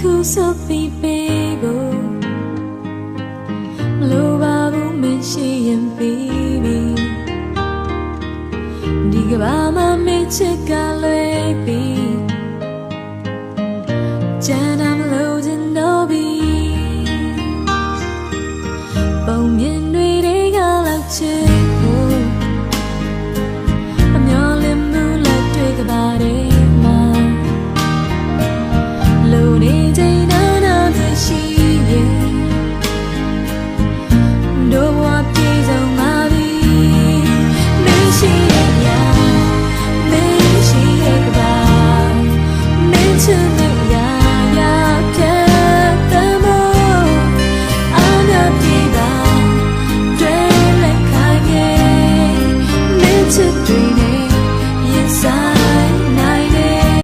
ခုဆိုပြီးပေးကိုမလိုပါဘူးမရှိရင်ပြီးပြီဒီကဘာမှမချစ်ကလွယ်ပြီကျန် 对你印象